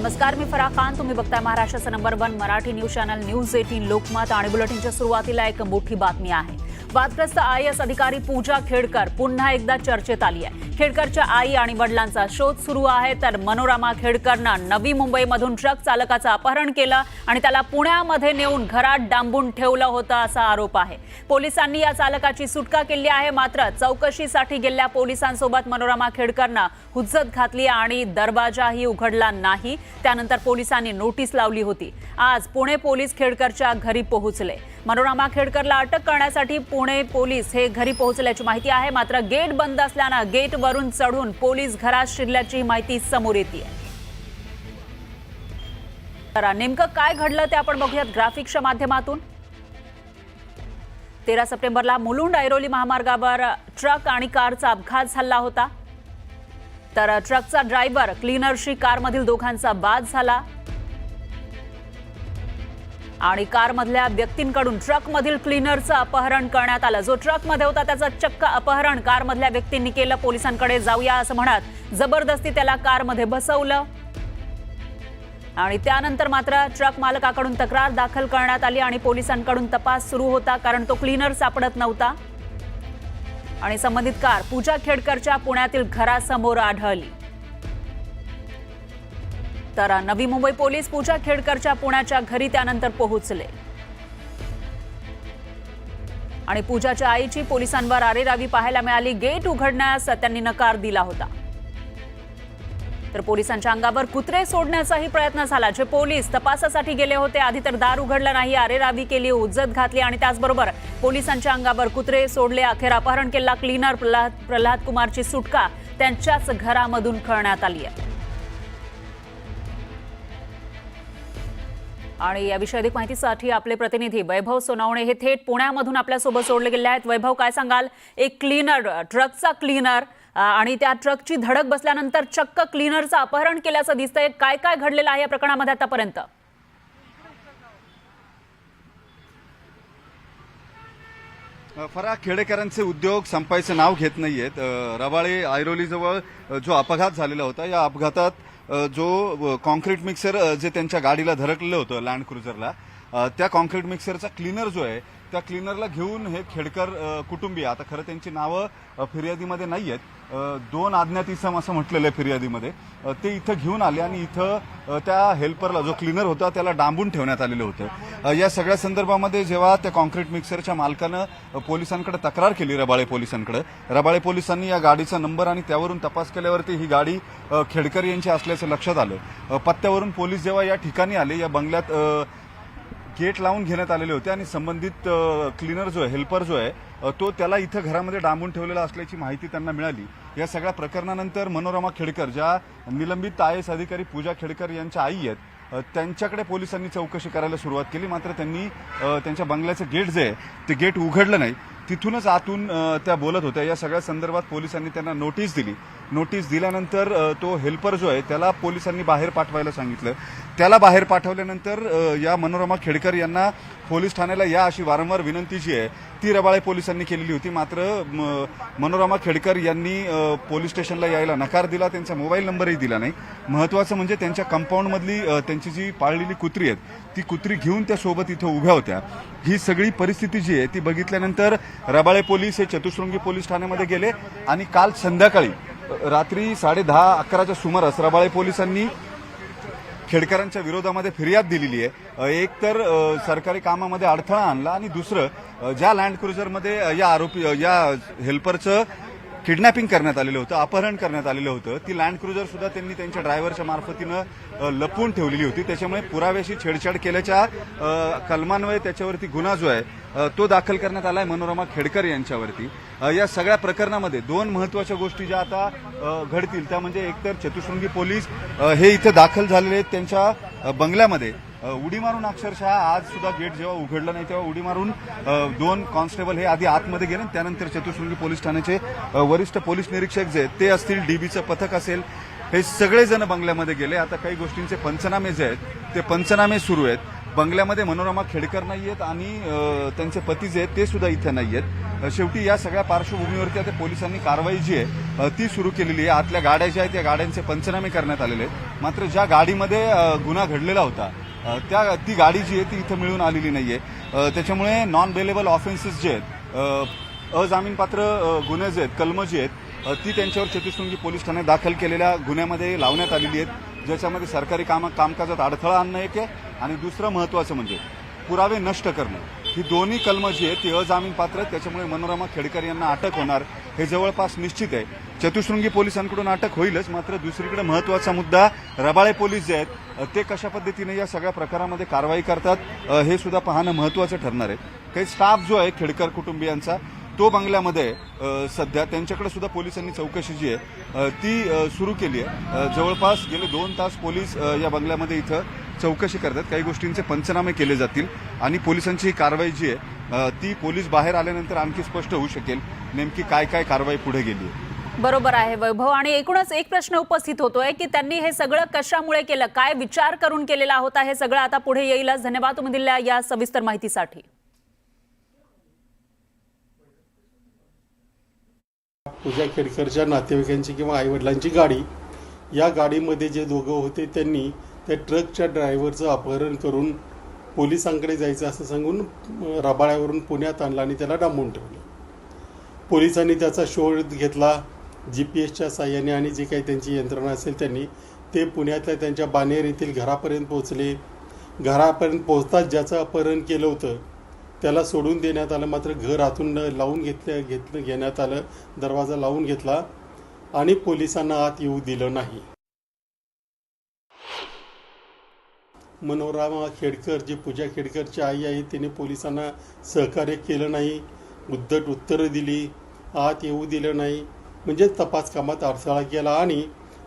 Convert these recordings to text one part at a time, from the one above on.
नमस्कार मी फरा खान. तुम्ही बघताय महाराष्ट्राचं number one Marathi news channel news eighteen Lokmat आणि बुलेटिनच्या सुरुवातीला एक मोठी बातमी आहे. वादग्रस्त आय एस अधिकारी पूजा खेडकर पुन्हा एकदा चर्चेत आली आहे. खेडकरच्या आई आणि वडिलांचा शोध सुरू आहे. तर मनोरमा खेडकरनं नवी मुंबईमधून ट्रक चालकाचं अपहरण केलं आणि त्याला पुण्यामध्ये नेऊन घरात डांबून ठेवलं होतं असा आरोप आहे. पोलिसांनी या चालकाची सुटका केली आहे. मात्र चौकशीसाठी गेलेल्या पोलिसांसोबत मनोरमा खेडकरनं हुज्जत घातली आणि दरवाजाही उघडला नाही. त्यानंतर पोलिसांनी नोटीस लावली होती. आज पुणे पोलीस खेडकरच्या घरी पोहोचले. मनोरमा खेडकरला अटक करण्यासाठी पुणे पोलीस हे घरी पोहोचल्याची माहिती आहे. मात्र गेट बंद असल्यानं गेटवरून चढून पोलीस घरात शिरल्याची माहिती समोर येते तर नेमकं काय घडलं ते आपण बघूयात ग्राफिक्सच्या माध्यमातून. तेरा सप्टेंबरला मुलुंड ऐरोली महामार्गावर ट्रक आणि कारचा अपघात झाला होता. तर ट्रकचा ड्रायव्हर क्लीनरशी कारमधील दोघांचा बाद झाला. आणि कारमधल्या व्यक्तींकडून ट्रकमधील क्लीनरचं अपहरण करण्यात आलं. जो ट्रकमध्ये होता त्याचं चक्क अपहरण कारमधल्या व्यक्तींनी केलं. पोलिसांकडे जाऊया असं म्हणत जबरदस्ती त्याला कारमध्ये बसवलं. आणि त्यानंतर मात्र ट्रक मालकाकडून तक्रार दाखल करण्यात आली आणि पोलिसांकडून तपास सुरू होता कारण तो क्लीनर सापडत नव्हता. आणि संबंधित कार पूजा खेडकरच्या पुण्यातील घरासमोर आढळली. तर नवी मुंबई पोलीस पूजा खेडकरच्या पुण्याच्या घरी त्यानंतर पोहोचले. आणि पूजाच्या आईची पोलिसांवर आरेरावी पाहायला मिळाली. गेट उघडण्यास त्यांनी नकार दिला होता. तर पोलिसांच्या अंगावर कुत्रे सोडण्याचाही प्रयत्न झाला. जे पोलीस तपासासाठी गेले होते आधी तर दार उघडलं नाही आरेरावी केली उज्जत घातली आणि त्याचबरोबर पोलिसांच्या अंगावर कुत्रे सोडले. अखेर अपहरण केला. क्लीनर प्रल्हाद प्रल्हाद कुमारची सुटका त्यांच्याच घरामधून करण्यात आली आहे. आणि याविषयी अधिक माहितीसाठी आपले प्रतिनिधी वैभव सोनावणे हे थेट पुण्यामधून आपल्यासोबत सोडले गेले आहेत. वैभव काय सांगाल? एक क्लीनर ट्रकचा क्लीनर आणि त्या ट्रकची धडक बसल्यानंतर चक्क क्लीनरचं अपहरण केल्याचं दिसतंय. काय काय घडलेलं आहे या प्रकरणामध्ये आतापर्यंत? फरा खेडेकरांचे उद्योग संपायचं नाव घेत नाहीयेत. रवाळे रबाळे ऐरोलीजवळ जो अपघात झालेला होता या अपघातात जो कॉन्क्रीट मिक्सर जे त्यांच्या गाडीला धडकलेलं होतं लँड क्रुझरला त्या कॉन्क्रीट मिक्सरचा क्लीनर जो आहे त्या क्लीनरला घेऊन हे खेडकर कुटुंबीय आता खरं त्यांची नावं फिर्यादीमध्ये नाही आहेत दोन अज्ञात इसम असं म्हटलेलं आहे फिर्यादीमध्ये ते इथं घेऊन आले आणि इथं त्या हेल्परला जो क्लीनर होता त्याला डांबून ठेवण्यात आलेलं होतं. या सगळ्या संदर्भामध्ये जेव्हा त्या कॉन्क्रीट मिक्सरच्या मालकानं पोलिसांकडे तक्रार केली रबाळे पोलिसांकडे रबाळे पोलिसांनी या गाडीचा नंबर आणि त्यावरून तपास केल्यावरती ही गाडी खेडकर यांची असल्याचं लक्षात आलं. पत्त्यावरून पोलीस जेव्हा या ठिकाणी आले या बंगल्यात गेट लावून घेण्यात आलेले होते आणि संबंधित क्लीनर जो आहे हेल्पर जो आहे तो त्याला इथं घरामध्ये डांबून ठेवलेला असल्याची माहिती त्यांना मिळाली. या सगळ्या प्रकरणानंतर मनोरमा खेडकर ज्या निलंबित आय एस अधिकारी पूजा खेडकर यांच्या आई आहेत त्यांच्याकडे पोलिसांनी चौकशी करायला सुरुवात केली. मात्र त्यांनी त्यांच्या बंगल्याचं गेट जे आहे ते गेट उघडलं नाही. तिथूनच आतून त्या बोलत होत्या. या सगळ्या संदर्भात पोलिसांनी त्यांना नोटीस दिली. नोटीस दिल्यानंतर तो हेल्पर जो आहे त्याला पोलिसांनी बाहेर पाठवायला सांगितलं. त्याला बाहेर पाठवल्यानंतर या मनोरमा खेडकर यांना पोलीस ठाण्याला या अशी वारंवार विनंती जी आहे ती रबाळे पोलिसांनी केलेली होती. मात्र म, मनोरमा खेडकर यांनी पोलीस स्टेशनला यायला नकार दिला. त्यांचा मोबाईल नंबरही दिला नाही. महत्वाचं म्हणजे त्यांच्या कंपाऊंडमधली त्यांची जी पाळलेली कुत्री आहेत ती कुत्री घेऊन त्या सोबत इथं उभ्या होत्या. ही सगळी परिस्थिती जी आहे ती बघितल्यानंतर रबाळे पोलीस हे चतुशृंगी पोलीस ठाण्यामध्ये गेले आणि काल संध्याकाळी रात्री साडे दहा अकराच्या सुमारास रबाळे पोलिसांनी खेडकरांच्या विरोधामध्ये फिर्याद दिलेली आहे. एक तर सरकारी कामामध्ये अडथळा आणला आणि दुसरं ज्या लँड क्रुझरमध्ये या आरोपी या हेल्परचं किडनॅपिंग करण्यात आलेलं होतं अपहरण करण्यात आलेलं होतं. ती लँड क्रुझर सुद्धा त्यांनी त्यांच्या ड्रायव्हरच्या मार्फतीनं लपवून ठेवलेली होती. त्याच्यामुळे पुराव्याशी छेडछाड केल्याच्या कलमान्वये त्याच्यावरती गुन्हा जो आहे तो दाखल करण्यात आलाय मनोरमा खेडकर यांच्यावरती. या सगळ्या प्रकरणामध्ये दोन महत्त्वाच्या गोष्टी ज्या आता घडतील त्या म्हणजे एकतर चतुशृंगी पोलीस हे इथं दाखल झालेले आहेत त्यांच्या बंगल्यामध्ये. उडी मारून अक्षरशः आज सुद्धा गेट जेव्हा उघडलं नाही तेव्हा उडी मारून दोन कॉन्स्टेबल हे आधी आतमध्ये गेले आणि त्यानंतर चतुर्शृंगी पोलीस ठाण्याचे वरिष्ठ पोलीस निरीक्षक जे ते असतील डीबीचं पथक असेल हे सगळेजण बंगल्यामध्ये गेले. आता काही गोष्टींचे पंचनामे जे आहेत ते पंचनामे सुरू आहेत. बंगल्यामध्ये मनोरमा खेडकर नाही आहेत आणि त्यांचे पती जे आहेत ते सुद्धा इथे नाही आहेत. शेवटी या सगळ्या पार्श्वभूमीवरती आता पोलिसांनी कारवाई जी आहे ती सुरू केलेली आहे. आतल्या गाड्या ज्या आहेत त्या गाड्यांचे पंचनामे करण्यात आलेले आहेत. मात्र ज्या गाडीमध्ये गुन्हा घडलेला होता त्या ती गाडी जी आहे ती इथं मिळून आलेली नाही आहे त्याच्यामुळे नॉन बेलेबल ऑफेन्सेस जे आहेत अजामीनपात्र गुन्हे जे आहेत कलमं जी आहेत ती त्यांच्यावर चतुशृंगी पोलीस ठाण्यात दाखल केलेल्या गुन्ह्यामध्ये लावण्यात आलेली आहेत. ज्याच्यामध्ये सरकारी काम कामकाजात अडथळा आणणं एक आहे आणि दुसरं महत्वाचं म्हणजे पुरावे नष्ट करणं. ही दोन्ही कलमं जी आहेत ती अजामीन पात्र आहेत. त्याच्यामुळे मनोरमा खेडकर यांना अटक होणार हे जवळपास निश्चित आहे. चतुशृंगी पोलिसांकडून अटक होईलच मात्र दुसरीकडे महत्त्वाचा मुद्दा रबाळे पोलीस जे आहेत ते कशा पद्धतीने या सगळ्या प्रकारामध्ये कारवाई करतात हे सुद्धा पाहणं महत्वाचं ठरणार आहे. काही स्टाफ जो आहे खेडकर कुटुंबियांचा तो बंगल्यामध्ये सध्या त्यांच्याकडे सुद्धा पोलिसांनी चौकशी जी आहे ती सुरू केली आहे. जवळपास गेले दोन तास पोलीस या बंगल्यामध्ये इथं चौकशी करतात. काही गोष्टींचे पंचनामे केले जातील आणि पोलिसांची ही कारवाई जी आहे ती पोलीस बाहेर आल्यानंतर आणखी स्पष्ट होऊ शकेल नेमकी काय काय कारवाई पुढे गेली आहे. बरोबर आहे वैभव. आणि एकूणच एक प्रश्न उपस्थित होतोय की त्यांनी हे सगळं कशामुळे केलं? काय विचार करून केलेला होता? हे सगळं आता पुढे येईलच. धन्यवाद तुम्ही दिल्या या सविस्तर माहितीसाठी. पूजा खेडकरच्या नातेवाईकांची किंवा आईवडिलांची गाडी या गाडीमध्ये जे दोघं होते त्यांनी त्या ट्रकच्या ड्रायव्हरचं अपहरण करून पोलिसांकडे जायचं असं सांगून रबाळ्यावरून पुण्यात आणलं आणि त्याला डांबून ठेवलं. पोलिसांनी त्याचा शोध घेतला जी पी एसच्या साह्याने आणि जी काही त्यांची यंत्रणा असेल त्यांनी ते पुण्यातल्या त्यांच्या बानेर येथील घरापर्यंत पोहोचले. घरापर्यंत पोहोचताच ज्याचं अपहरण केलं होतं त्याला सोडून देण्यात आलं मात्र घर आतून लावून घेतलं घेतलं घेण्यात आलं दरवाजा लावून घेतला आणि पोलिसांना आत येऊ दिलं नाही. मनोरमा खेडकर जी पूजा खेडकरची आई आहे तिने पोलिसांना सहकार्य केलं नाही उद्धट उत्तरं दिली आत येऊ दिलं नाही. म्हणजे तपास कामात अडथळा केला आणि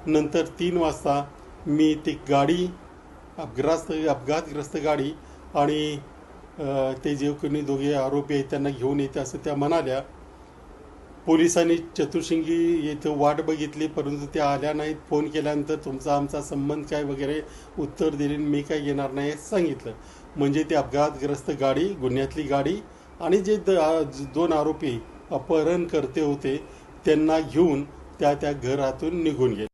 नंतर तीन वाजता मी ती गाडी अपघात अपघातग्रस्त गाडी आणि ते जे कोणी दोघे आरोपी आहेत त्यांना घेऊन येते असं त्या म्हणाल्या. पोलिसांनी चतुर्शिंगी येथे वाट बघितली परंतु त्या आल्या नाहीत. फोन केल्यानंतर तुमचा आमचा संबंध काय वगैरे उत्तर दिले मी काय येणार नाही हे सांगितलं. म्हणजे ते अपघातग्रस्त गाडी गुन्ह्यातली गाडी आणि जे द दोन आरोपी अपहरण करते होते त्यांना घेऊन त्या त्या घरातून निघून गेले.